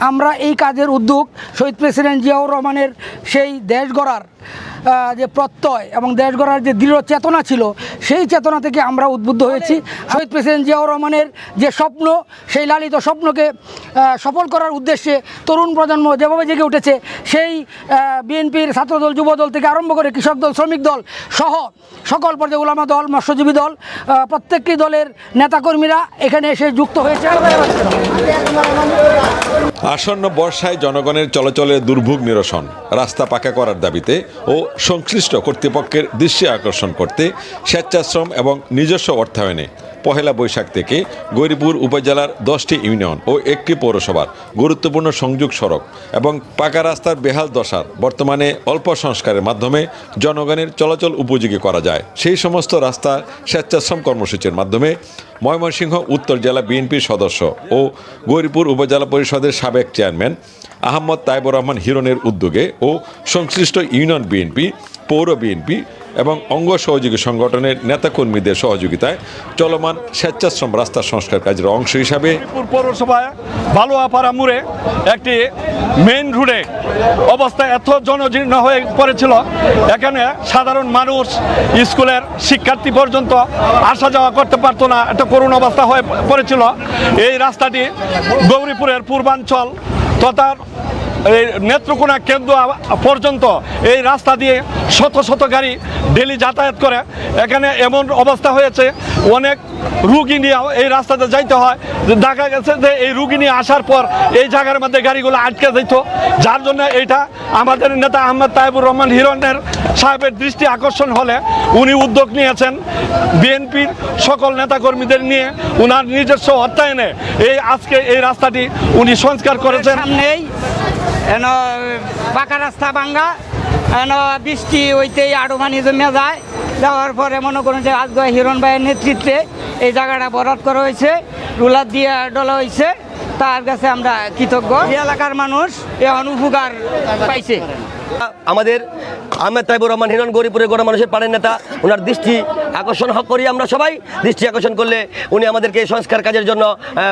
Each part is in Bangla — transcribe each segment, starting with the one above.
আমরা এই কাজের উদ্যোগ শহীদ প্রেসিডেন্ট জিয়াউর রহমানের সেই দেশ গড়ার যে প্রত্যয় এবং দেশ গড়ার যে দৃঢ় চেতনা ছিল, সেই চেতনা থেকে আমরা উদ্বুদ্ধ হয়েছি। শহীদ প্রেসিডেন্ট জিয়াউর রহমানের যে স্বপ্ন, সেই লালিত স্বপ্নকে সফল করার উদ্দেশ্যে তরুণ প্রজন্ম যেভাবে জেগে উঠেছে, সেই বিএনপির ছাত্রদল, যুবদল থেকে আরম্ভ করে কৃষক দল, শ্রমিক দল সহ সকল পর্যায়ে উলামা দল, মৎস্যজীবী দল প্রত্যেকটি দলের নেতাকর্মীরা এখানে এসে যুক্ত হয়েছে। আসন্ন বর্ষায় জনগণের চলাচলের দুর্ভোগ নিরসন, রাস্তা পাকা করার দাবিতে ও সংশ্লিষ্ট কর্তৃপক্ষের দৃষ্টি আকর্ষণ করতে স্বেচ্ছাশ্রম এবং নিজস্ব অর্থায়নে পহেলা বৈশাখ থেকে গৌরীপুর উপজেলার দশটি ইউনিয়ন ও একটি পৌরসভার গুরুত্বপূর্ণ সংযোগ সড়ক এবং পাকা রাস্তার বেহাল দশার বর্তমানে অল্প সংস্কারের মাধ্যমে জনগণের চলাচল উপযোগী করা যায়। সেই সমস্ত রাস্তা স্বেচ্ছাশ্রম কর্মসূচির মাধ্যমে ময়মনসিংহ উত্তর জেলা বিএনপির সদস্য ও গৌরীপুর উপজেলা পরিষদের সাবেক চেয়ারম্যান আহমদ তাইবুর রহমান হিরনের উদ্যোগে ও সংশ্লিষ্ট ইউনিয়ন বিএনপি, পৌর বিএনপি এবং অঙ্গ সহযোগী সংগঠনের নেতাকর্মীদের সহযোগিতায় চলমান স্বেচ্ছাশ্রম রাস্তা সংস্কার কাজের অংশ হিসাবে পৌরসভায় বালুয়াপাড়া মোড়ে একটি মেইন রোডে অবস্থা এত জনজীর্ণ হয়ে পড়েছিল। এখানে সাধারণ মানুষ, স্কুলের শিক্ষার্থী পর্যন্ত আসা যাওয়া করতে পারতো না। একটা করুণ অবস্থা হয়ে পড়েছিল। এই রাস্তাটি গৌরীপুরের পূর্বাঞ্চল তথা এই নেত্রকোনা কেন্দ্র পর্যন্ত এই রাস্তা দিয়ে শত শত গাড়ি ডেলি যাতায়াত করে। এখানে এমন অবস্থা হয়েছে, অনেক রুগী নিয়ে এই রাস্তাতে যাইতে হয়। দেখা গেছে যে এই রুগী নিয়ে আসার পর এই জায়গার মধ্যে গাড়িগুলো আটকে যেত। যার জন্য এইটা আমাদের নেতা আহমদ তাইবুর রহমান হিরনের সাহেবের দৃষ্টি আকর্ষণ হলে উনি উদ্যোগ নিয়েছেন। বিএনপির সকল নেতাকর্মীদের নিয়ে উনার নিজস্ব অর্থায়নে এই আজকে এই রাস্তাটি উনি সংস্কার করেছেন। এন পাকা রাস্তা ভাঙ্গা। এন বৃষ্টি হইতেই আরও পানি জমে যায়। যাওয়ার পরে মনে করুন যে আজকে হিরণ ভাইয়ের নেতৃত্বে এই জায়গাটা বরাদ করা হয়েছে, রুলার দিয়ে ডলা হয়েছে। তার কাছে আমরা কৃতজ্ঞ। এলাকার মানুষ এখন উপকার পাইছে। আমাদের আহমেদ তাইবুর রহমান হিরণ গরিপুরের গণ মানুষের পাড়ের নেতা ওনার দৃষ্টি আকর্ষণ হক করি আমরা সবাই। দৃষ্টি আকর্ষণ করলে উনি আমাদেরকে এই সংস্কার কাজের জন্য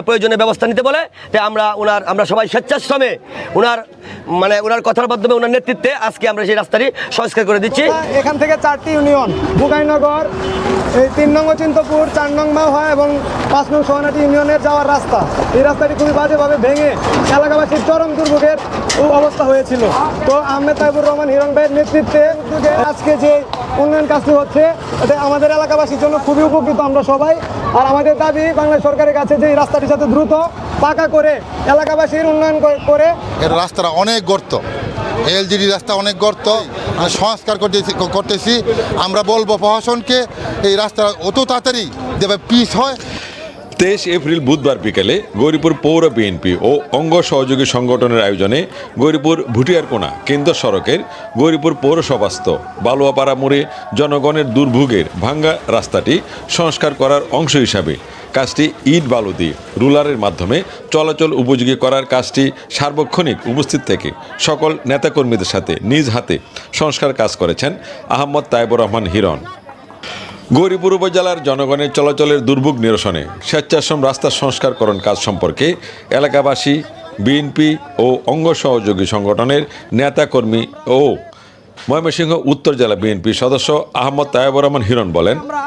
প্রয়োজনীয় ব্যবস্থা নিতে বলে। তাই আমরা ওনার আমরা সবাই স্বেচ্ছাশ্রমে ওনার মানে ওনার কথার মাধ্যমে ওনার নেতৃত্বে আজকে আমরা সেই রাস্তাটি সংস্কার করে দিচ্ছি। এখান থেকে চারটি ইউনিয়ন, বুকাইনগর, এই তিন নং চিন্তপুর, চার নং মাওহা এবং পাঁচ নং সোহানাটি ইউনিয়নের যাওয়ার রাস্তা। এই রাস্তাটি খুবই বাজেভাবে ভেঙে এলাকাবাসীর চরম দুর্ভোগের অবস্থা হয়েছিল। তো আহমেদ তাইবুর রহমান হিরণ ভাইয়ের নেতৃত্বে আজকে যে উন্নয়ন কাজটি হচ্ছে এতে আমাদের এলাকাবাসীর জন্য খুবই উপকৃত আমরা সবাই। আর আমাদের দাবি, বাংলাদেশ সরকারের কাছে যে এই রাস্তাটি যাতে দ্রুত পাকা করে এলাকাবাসীর উন্নয়ন করে- এর রাস্তাটা অনেক গর্ত। এলজিডি রাস্তা অনেক গর্ত। সংস্কার করতেছি করতেছি। আমরা বলব প্রশাসনকে এই রাস্তা অত তাড়াতাড়ি যেভাবে পিস হয় তেইশ এপ্রিল বুধবার বিকেলে গৌরীপুর পৌর বিএনপি ও অঙ্গ সহযোগী সংগঠনের আয়োজনে গৌরীপুর ভুটিয়ারকোনা কেন্দ্র সড়কের গৌরীপুর পৌরসভাস্থ বালুয়াপাড়া মোড়ে জনগণের দুর্ভোগের ভাঙ্গা রাস্তাটি সংস্কার করার অংশ হিসাবে কাজটি ইট বালু দিয়ে রুলারের মাধ্যমে চলাচল উপযোগী করার কাজটি সার্বক্ষণিক উপস্থিত থেকে সকল নেতাকর্মীদের সাথে নিজ হাতে সংস্কার কাজ করেছেন আহমদ তাইবুর রহমান হিরণ। গৌরীপুর উপজেলার জনগণের চলাচলের দুর্ভোগ নিরসনে স্বেচ্ছাশ্রম রাস্তা সংস্কারকরণ কাজ সম্পর্কে এলাকাবাসী, বিএনপি ও অঙ্গ সহযোগী সংগঠনের নেতাকর্মী ও ময়মনসিংহ উত্তর জেলা বিএনপি সদস্য আহমদ তায়াবুর রহমান হিরণ বলেন, আমরা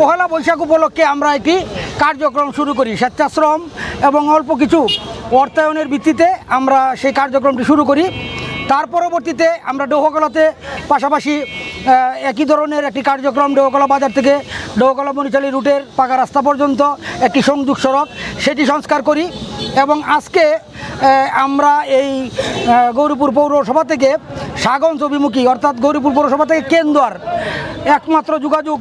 পহেলা বৈশাখ উপলক্ষে আমরা একটি কার্যক্রম শুরু করি, স্বেচ্ছাশ্রম এবং অল্প কিছু অর্থায়নের ভিত্তিতে আমরা সেই কার্যক্রমটি শুরু করি। তার পরবর্তীতে আমরা ডৌহকলাতে পাশাপাশি একই ধরনের একটি কার্যক্রম ডৌহকলা বাজার থেকে ডৌহকলা মনিচালী রুটের পাকা রাস্তা পর্যন্ত একটি সংযোগ সড়ক, সেটি সংস্কার করি এবং আজকে আমরা এই গৌরীপুর পৌরসভা থেকে সাগঞ্জ অভিমুখী, অর্থাৎ গৌরীপুর পৌরসভা থেকে কেন্দুয়ার, একমাত্র যোগাযোগ,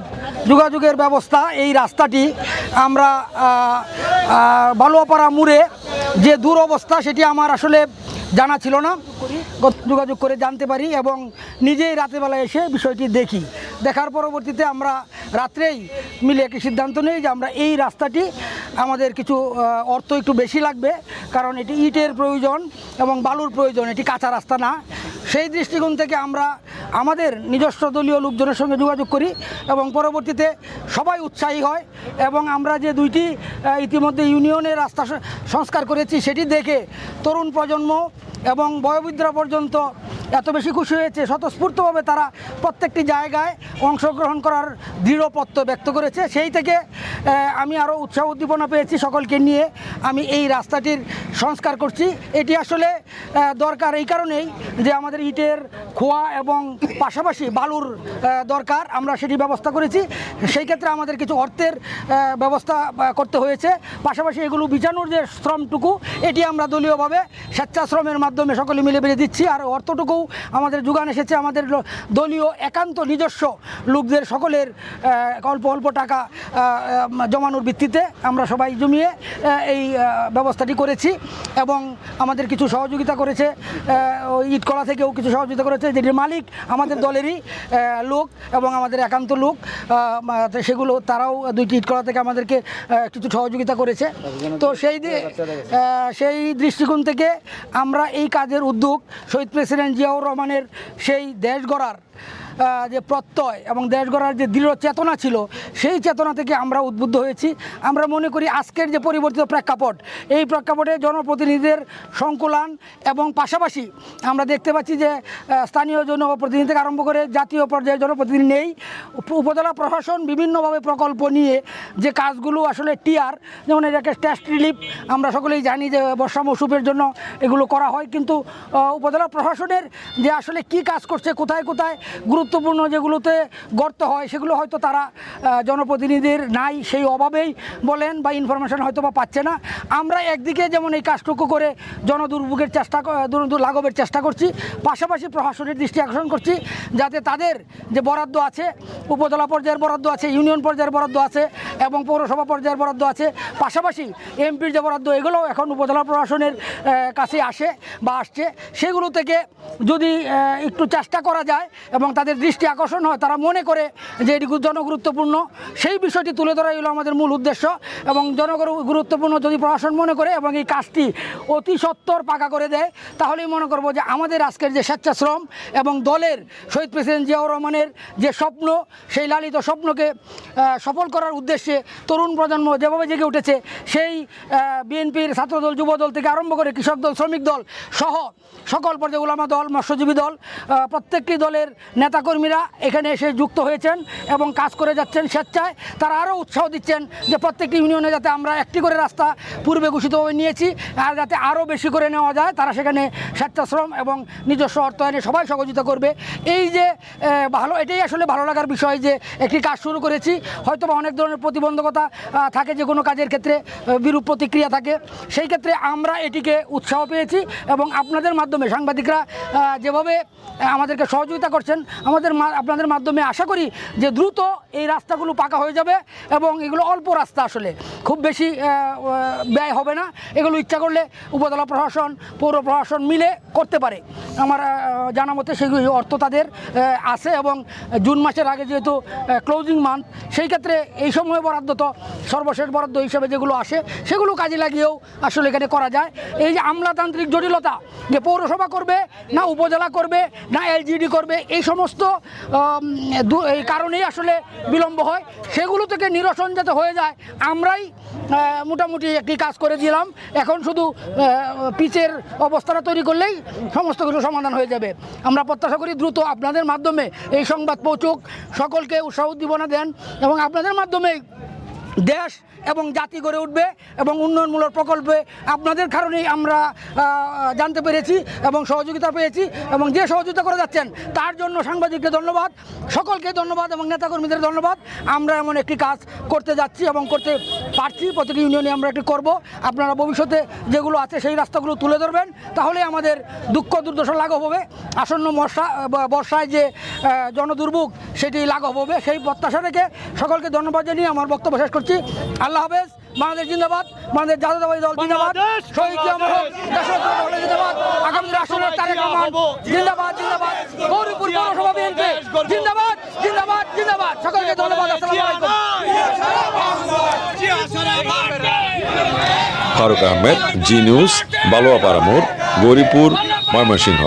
যোগাযোগের ব্যবস্থা এই রাস্তাটি আমরা বালুয়াপাড়া মুড়ে যে দুরবস্থা, সেটি আমার আসলে জানা ছিল না। যোগাযোগ করে জানতে পারি এবং নিজেই রাতেবেলা এসে বিষয়টি দেখি। দেখার পরবর্তীতে আমরা রাত্রেই মিলে একটি সিদ্ধান্ত নিই যে আমরা এই রাস্তাটি আমাদের কিছু অর্থ একটু বেশি লাগবে, কারণ এটি ইটের প্রয়োজন এবং বালুর প্রয়োজন, এটি কাঁচা রাস্তা না। সেই দৃষ্টিকোণ থেকে আমরা আমাদের নিজস্ব দলীয় লোকজনের সঙ্গে যোগাযোগ করি এবং পরবর্তীতে সবাই উৎসাহী হয় এবং আমরা যে দুইটি ইতিমধ্যে ইউনিয়নের রাস্তা সংস্কার করেছি সেটি দেখে তরুণ প্রজন্ম এবং বয়োবৃদ্ধরা পর্যন্ত এত বেশি খুশি হয়েছে, স্বতঃস্ফূর্তভাবে তারা প্রত্যেকটি জায়গায় অংশগ্রহণ করার দৃঢ় প্রত্যয় ব্যক্ত করেছে। সেই থেকে আমি আরও উৎসাহ উদ্দীপনা পেয়েছি সকলকে নিয়ে। আমি এই রাস্তাটির সংস্কার করছি। এটি আসলে দরকার এই কারণেই যে আমাদের ইটের খোয়া এবং পাশাপাশি বালুর দরকার। আমরা সেটি ব্যবস্থা করেছি। সেই ক্ষেত্রে আমাদের কিছু অর্থের ব্যবস্থা করতে হয়েছে। পাশাপাশি এগুলো বিছানোর যে শ্রমটুকু, এটি আমরা দলীয়ভাবে স্বেচ্ছাশ্রমের মাধ্যমে সকলে মিলে বেড়ে দিচ্ছি। আর অর্থটুকু আমাদের যোগান এসেছে, আমাদের দলীয় একান্ত নিজস্ব লোকদের সকলের অল্প অল্প টাকা জমানোর ভিত্তিতে আমরা সবাই জমিয়ে এই ব্যবস্থাটি করেছি এবং আমাদের কিছু সহযোগিতা করেছে ইটকলা থেকেও কিছু সহযোগিতা করেছে, যেটির মালিক আমাদের দলেরই লোক এবং আমাদের একান্ত লোক সেগুলো তারাও দুইটি ইটকলা থেকে আমাদেরকে কিছু সহযোগিতা করেছে। তো সেই সেই দৃষ্টিকোণ থেকে আমরা এই কাজের উদ্যোগ শহীদ প্রেসিডেন্ট জিয়াউর রহমানের সেই দেশ গড়ার যে প্রত্যয় এবং দেশ গড়ার যে দৃঢ় চেতনা ছিল, সেই চেতনা থেকে আমরা উদ্বুদ্ধ হয়েছি। আমরা মনে করি আজকের যে পরিবর্তিত প্রেক্ষাপট, এই প্রেক্ষাপটে জনপ্রতিনিধিদের সংকুলান এবং পাশাপাশি আমরা দেখতে পাচ্ছি যে স্থানীয় জনপ্রতিনিধি থেকে আরম্ভ করে জাতীয় পর্যায়ে জনপ্রতিনিধি নেই। উপজেলা প্রশাসন বিভিন্নভাবে প্রকল্প নিয়ে যে কাজগুলো আসলে টিয়ার যেমন এটাকে টেস্ট রিলিফ আমরা সকলেই জানি যে বর্ষা মৌসুমের জন্য এগুলো করা হয়। কিন্তু উপজেলা প্রশাসনের যে আসলে কি কাজ করছে, কোথায় কোথায় গুরুত্বপূর্ণ যেগুলোতে গর্ত হয়, সেগুলো হয়তো তারা জনপ্রতিনিধির নাই সেই অভাবেই বলেন বা ইনফরমেশন হয়তো বা পাচ্ছে না। আমরা একদিকে যেমন এই কাজটুকু করে জনদুর্ভোগের চেষ্টা লাঘবের চেষ্টা করছি, পাশাপাশি প্রশাসনের দৃষ্টি আকর্ষণ করছি, যাতে তাদের যে বরাদ্দ আছে, উপজেলা পর্যায়ের বরাদ্দ আছে, ইউনিয়ন পর্যায়ের বরাদ্দ আছে এবং পৌরসভা পর্যায়ের বরাদ্দ আছে। পাশাপাশি এমপির যে বরাদ্দ, এগুলোও এখন উপজেলা প্রশাসনের কাছে আসে বা আসছে। সেগুলো থেকে যদি একটু চেষ্টা করা যায় এবং তাদের দৃষ্টি আকর্ষণ হয়, তারা মনে করে যে এটি জনগুরুত্বপূর্ণ। সেই বিষয়টি তুলে ধরাই হলো আমাদের মূল উদ্দেশ্য এবং জনগর গুরুত্বপূর্ণ যদি প্রশাসন মনে করে এবং এই কাজটি অতি সত্তর পাকা করে দেয়, তাহলেই মনে করব যে আমাদের আজকের যে স্বেচ্ছাশ্রম এবং দলের শহীদ প্রেসিডেন্ট জিয়াউর রহমানের যে স্বপ্ন, সেই লালিত স্বপ্নকে সফল করার উদ্দেশ্যে তরুণ প্রজন্ম যেভাবে জেগে উঠেছে, সেই বিএনপির ছাত্রদল, যুবদল থেকে আরম্ভ করে কৃষক দল, শ্রমিক দল সহ সকল পর্যায়ে উলামা দল, মৎস্যজীবী দল প্রত্যেকটি দলের নেতাকর্মীরা এখানে এসে যুক্ত হয়েছেন এবং কাজ করে যাচ্ছেন স্বেচ্ছায়। তারা আরও উৎসাহ দিচ্ছেন যে প্রত্যেকটি ইউনিয়নে যাতে আমরা একটি করে রাস্তা পূর্বে ঘোষিতভাবে নিয়েছি আর যাতে আরও বেশি করে নেওয়া যায়, তারা সেখানে স্বেচ্ছাশ্রম এবং নিজস্ব অর্থায়নে সবাই সহযোগিতা করবে। এই যে ভালো, এটাই আসলে ভালো লাগার বিষয় যে, একটি কাজ শুরু করেছি। হয়তো অনেক ধরনের প্রতিবন্ধকতা থাকে যে কোনো কাজের ক্ষেত্রে বিরূপ প্রতিক্রিয়া থাকে। সেই ক্ষেত্রে আমরা এটিকে উৎসাহ পেয়েছি এবং আপনাদের মাধ্যমে সাংবাদিকরা যেভাবে আমাদেরকে সহযোগিতা করছেন, আমাদের আপনাদের মাধ্যমে আশা করি যে দ্রুত এই রাস্তাগুলো পাকা হয়ে যাবে এবং এগুলো অল্প রাস্তা আসলে। খুব বেশি ব্যয় হবে না। এগুলো ইচ্ছা করলে উপজেলা প্রশাসন, পৌর প্রশাসন মিলে করতে পারে। আমার জানা মতে সেগুলি অর্থ তাদের আছে এবং জুন মাসের আগে যেহেতু ক্লোজিং মান্থ সেই ক্ষেত্রে এই সময় বরাদ্দ তো সর্বশেষ বরাদ্দ হিসেবে যেগুলো আসে, সেগুলো কাজে লাগিয়েও আসলে এখানে করা যায়। এই যে আমলাতান্ত্রিক জটিলতা, যে পৌরসভা করবে, না উপজেলা করবে, না এলজিডি করবে, এই সমস্ত এই কারণেই আসলে বিলম্ব হয়। সেগুলো থেকে নিরসন যাতে হয়ে যায়, আমরাই মোটামুটি একটি কাজ করে দিলাম। এখন শুধু পিচের অবস্থাটা তৈরি করলেই সমস্ত কিছু সমাধান হয়ে যাবে। আমরা প্রত্যাশা করি দ্রুত আপনাদের মাধ্যমে এই সংবাদ পৌঁছুক। সকলকে উৎসাহ উদ্দীপনা দেন এবং আপনাদের মাধ্যমেই দেশ এবং জাতি গড়ে উঠবে এবং উন্নয়নমূলক প্রকল্পে আপনাদের কারণেই আমরা জানতে পেরেছি এবং সহযোগিতা পেয়েছি এবং যে সহযোগিতা করে যাচ্ছেন, তার জন্য সাংবাদিককে ধন্যবাদ, সকলকে ধন্যবাদ এবং নেতাকর্মীদের ধন্যবাদ। আমরা এমন একটি কাজ করতে যাচ্ছি এবং করতে পারছি, প্রতিটি ইউনিয়নে আমরা একটি করব। আপনারা ভবিষ্যতে যেগুলো আছে সেই রাস্তাগুলো তুলে ধরবেন, তাহলে আমাদের দুঃখ দুর্দশা লাঘব হবে। আসন্ন মশা বর্ষায় যে জনদুর্ভোগ, সেটি লাঘব হবে। সেই প্রত্যাশা রেখে সকলকে ধন্যবাদ জানিয়ে আমার বক্তব্য শেষ করছি। আল্লাহ হাফেজ। বাংলাদেশ জিন্দাবাদ। বাংলাদেশ জাতীয়তাবাদী দল জিন্দাবাদ। শহীদ বলে জিন্দাবাদ। আগামী রাষ্ট্রের তারেক রহমান জিন্দাবাদ জিন্দাবাদ। গৌরীপুর পৌরসভা বিএনপি জিন্দাবাদ জিন্দাবাদ জিন্দাবাদ। সকলকে ধন্যবাদ। আসসালামু আলাইকুম। ফারুক আহমেদ জি নিউজ বালোয়াপাড়া মোড় গৌরীপুর ময়মনসিংহ।